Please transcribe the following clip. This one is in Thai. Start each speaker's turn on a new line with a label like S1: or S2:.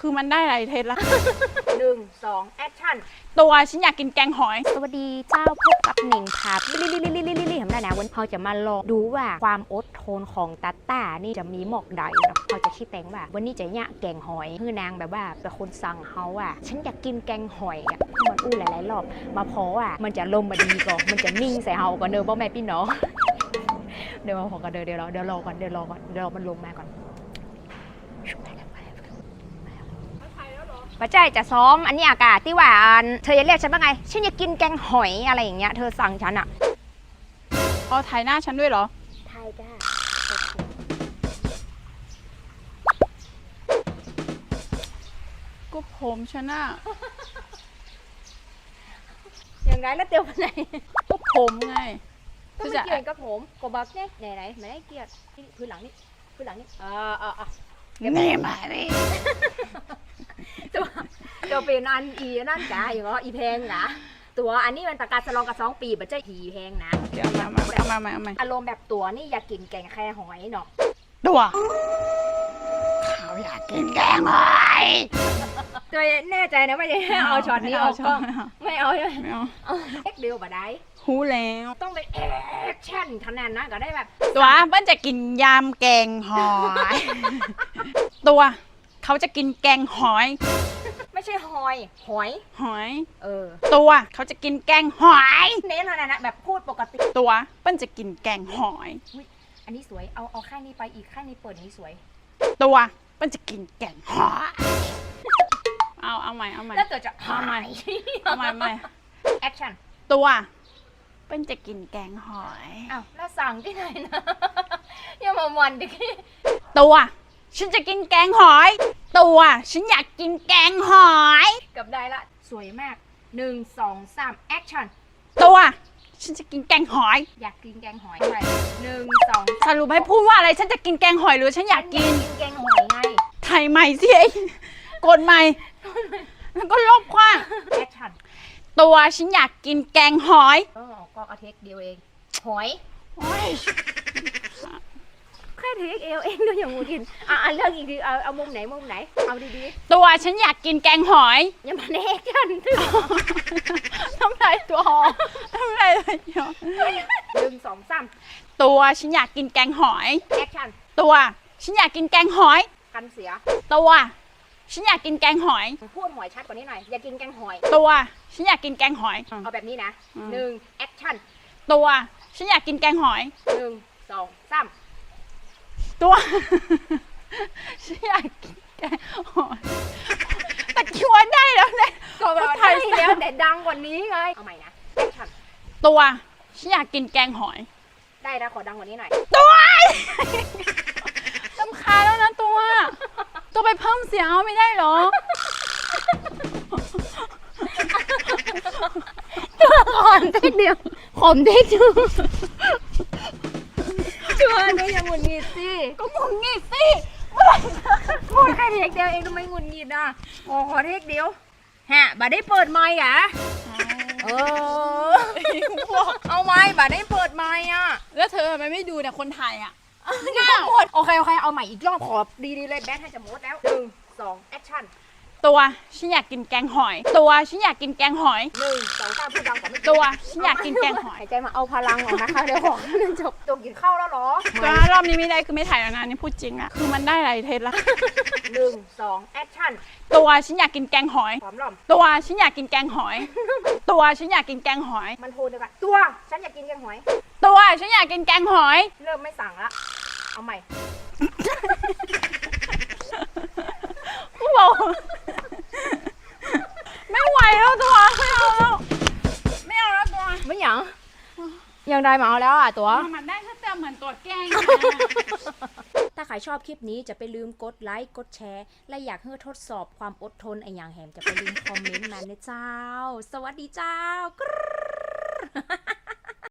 S1: คือมันได้อะไรเทสละ
S2: หนึ่งสองแอคชั่น
S1: ตัวฉันอยากกินแกงหอย
S2: สวัสดีเจ้าพบกับหนิงค่ะลิลิลิลิลิลิลิทำได้นะวันเขาจะมาลองดูว่าความอดทนของตาต้านี่จะมีหมอกใดเนาะเขาจะคิดแต่งว่า วันนี้จะเนี่ยแกงหอยคือนางแบบว่าเป็นคนสั่งเขาว่าฉันอยากกินแกงหอยอะมันอู้หลายๆรอบมาพออะมันจะลมมาดีก่อนมันจะนิ่งใส่เฮาก่อนเนอะพ่อแม่พี่น้องเดี๋ยวมาพอกันเดี๋ยวเดี๋ยวรอก่อนเดี๋ยวรอก่อนเดี๋ยวรอมันลงมาก่อน ป้าใจจะซ้อมอันนี้อากาศที่ว่าอันเธอจะเรียกฉันว่าไง ฉันอยากกินแกงหอยอะไรอย่างเงี้ย เธอสั่งฉันอะ
S1: เอาถ่ายหน้าฉันด้วยเหรอ
S2: ไทยจ้า
S1: ก็ผมฉันน่ะ
S2: อย่างไรแล้วเตียวไปไหน
S1: ก็ผมไง
S2: ก็ไม่เกี่ยวกับผมกบอกเนี่ยไหนไหนไหนเกี่ยวที่พื้นหลังนี่พื้นหลังนี่เออเออเออ
S1: นี่มาดิ
S2: ตัว ตัวเป็นอันอีนั่นจ้าอย่างเงี้ยอีแพงกะตัวอันนี้มันประกาศสลองกับสองปีบัจเจ้าหีแพงนะ
S1: เดี๋ยวเอามาเอามาเอามาเอามา
S2: อารมณ์แบบตัวนี่อยากกินแกงแค่หอยเนาะ
S1: ตัวเขาอยากกินแกงหอย
S2: ตัวแน่ใจนะว่าจะให้เอาช็อตนี้ออก
S1: ช็
S2: ก็
S1: อตไม่เอา
S2: ไม่เอาใช่ไหม
S1: ไม่เอา
S2: เอาเอ็กเดียวบ่ได้
S1: หูแล้ว
S2: ต้องเป็นแอคชั่นขนาดนั้นก็ได้แบบ
S1: ตัวเปิ้ลจะกินยำแกงหอย ตัวเขาจะกินแกงหอย
S2: ไม่ใช่หอย หอย
S1: หอย
S2: เออ
S1: ตัวเขาจะกินแกงหอย
S2: เน้นขนาดนั้นแบบพูดปกติ
S1: ตัวเปิ้ลจะกินแกงหอย
S2: อันนี้สวยเอาเอาค่ายนี้ไปอีกค่ายนี้เปิดนี้สวย
S1: ตัวเปิ้ลจะกินแกงหอย เอาเอาใหม่เอาใหม่
S2: แล้วตัวจะ
S1: เอาใหม่ เอาใหม่ใหม่
S2: แอคชั่น
S1: ตัวเปิ้ลจะกินแกงหอย
S2: อ้าวแล้วสั่งที่ไหนนะ อย่ามามันดิ
S1: ตัว ฉันจะกินแกงหอย ตัวฉันอยากกินแกงหอย
S2: กับได้ละ สวยมากหนึ่งสองสามแอคชั่น
S1: ตัว ฉันจะกินแกงหอย
S2: อยากกินแกงหอยไปหนึ่งสอง
S1: สรุปให้พูดว่าอะไรฉันจะกินแกงหอยหรือฉันอยากกิน
S2: กินแกงหอยไง
S1: ไทยใหม่สิไอ้กดใหม่แล้วก็ลบกว้าง
S2: แอคชั่น
S1: ตัวฉันอยากกินแกงหอย
S2: เออก็เอาเทคเดียวเอง หอย
S1: โอ้ย
S2: แค่เทคเอวเองก็ยังงูกินอะอะเรื่องอีกทีเอาเอามุมไหนมุมไหน เอาดี
S1: ตัวฉันอยากกินแกงหอย
S2: ๆอย่ามาแอคชั่น
S1: ทำไรตัวหอมทำไรเลยเดี๋ยว
S2: หนึ่งสองสาม
S1: ตัวฉันอยากกินแกงหอย
S2: แอคชั่น
S1: ตัวฉันอยากกินแกงหอย
S2: กันเสีย
S1: ตัวฉันอยากกินแกงหอย
S2: พูดหอยชัดกว่านี้หน่อยอย่ากินแกงหอย
S1: ตัวฉันอยากกินแกงหอย
S2: เอาแบบนี้นะ
S1: อืม
S2: หนึ่งแอคชั่น
S1: ตัวฉันอยากกินแกงหอย
S2: หนึ่งสองสาม
S1: ตัวฉันอยากกินแกงหอยตะคิวาได้แล้วเนี่ย
S2: ก็แบบ
S1: ไท
S2: ไท
S1: ย
S2: ยแล้วแต่ดังกว่านี้ไง เอาใหม่นะแอคชั่น
S1: ตัวฉันอยากกินแกงหอย
S2: ได้นะขอดังกว่านี้หน่อย
S1: ตัวสำคาญแล้วนะตัว ตัวไปเพิ่มเสียงเอาไม่ได้เหรอ
S2: ขอนเทคเดียวขอมเทคจู ชัวร์ดูอย่างหงุดหงิดสิ
S1: ก็หมุนงี้สิ
S2: พูดแค่เทคเดียวเองทำไมหงุดหงิดอะโอ้ขอเทคเดียวฮะบัดได้เปิดไมค์อะเออ
S1: บอก
S2: เอาไมค์บัดได้เปิดไมค์อะ
S1: แล้วเธอทำไมไม่ดูเนี่ยคนไทยอะ
S2: หน้าหมดโอเคโอเคเอาใหม่อีกรอบขอดีๆเลยแบทให้จะหมดแล้วหนึ่งสองแอคชั่น
S1: ตัวฉันอยากกินแกงหอย ตัวฉันอยากกินแกงหอย
S2: หนึ่งสองสามพูดดังกว่าไม่
S1: ตัวฉันอยากกินแกงหอย
S2: หายใจมาเอาพลังออกนะคะเดี๋ยวของมันจบตัวกินข้าวแล้วเหรอ
S1: ตัวรอบนี้ไม่ได้คือไม่ถ่ายแล้วนะนี่พูดจริงอะคือมันได้อะไรเทสละ
S2: หนึ่งสองแอคชั่น
S1: ตัวฉันอยากกินแกงหอย
S2: พร้อมหล่อม
S1: ตัวฉันอยากกินแกงหอย ตัวฉันอยากกินแกงหอย
S2: มันโทรเดียวกันตัวฉันอยากกินแกงหอย
S1: ตัวฉันอยากกินแกงหอย
S2: เริ่มไม่สั่งละเอาใหม่ ยังได้มาเอาแล้วอะตัว
S1: มันได้แค่เติมเหมือนตัวแกล้ง
S2: ถ้าใครชอบคลิปนี้จะไปลืมกดไลค์กดแชร์ และอยากให้ทดสอบความอดทนไอ้อย่างแหมจะไปลืมคอมเมนต์มานะเจ้า สวัสดีเจ้ากรึ๊ด